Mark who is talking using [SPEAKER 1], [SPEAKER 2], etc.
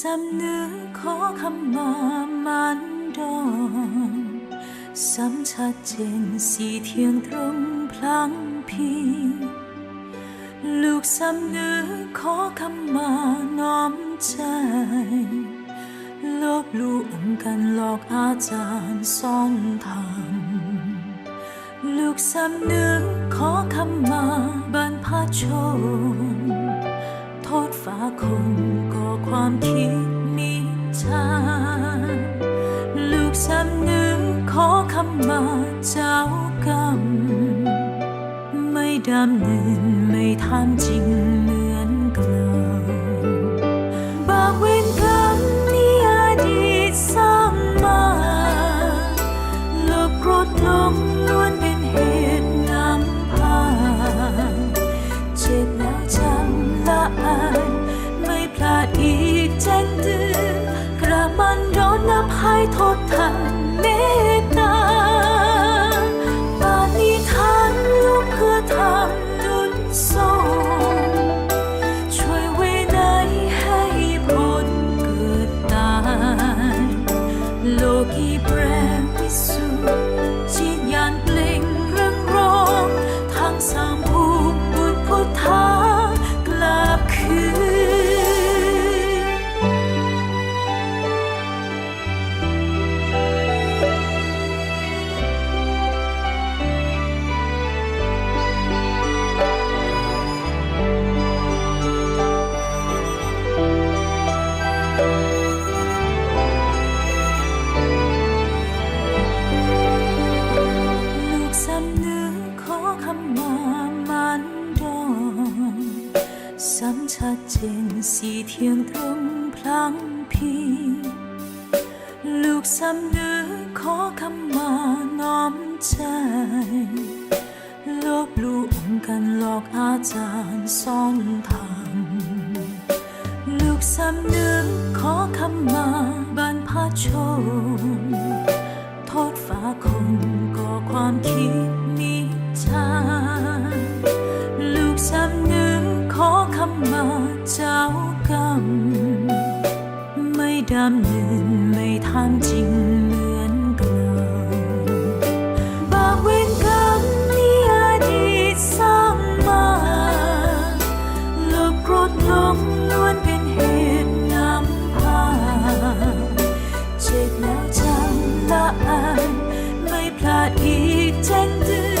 [SPEAKER 1] สำนึกขอคำมามันดอนซ้ำชัดเจนสีเที่ยงตรงพลังพีลูกสำนึกขอคำมาน้อมใจลบลู่อมกันหลอกอาจารย์ซ่อนทางลูกสำนึกขอคำมาบรรพชน โทษฝาคน มาเจ้ากรรม ไม่ดำเนินไม่ทำจริงเหมือนเก่าบาปเวรกรรมนี้อดีตสร้างมาโลภโกรธลงล้วนเป็นเหตุนำพาเจ็บแล้วจำละอายไม่พลาดอีกแจ้งเตือนกระมันร้อนน้ำให้โทษทัน เที่ยงตรงพลังพีลูกสำนึกขอคำมาน้อมใจลบลู่อมกันหลอกอาจารย์ซ่อนทางลูกสำนึกขอคำมาบรรพชนโทษฝาคนก่อความคิดมิชาลูกสำนึกขอคำมา ไม่ดำเนินไม่ทำจริงเหมือนเก่าบาปเวรกรรมนี้อดีตสร้างมาลภโกรธลงล้วนเป็นเหตุนำพาเจ็บแล้วจำละอายไม่พลาดอีกแจ้งเตือน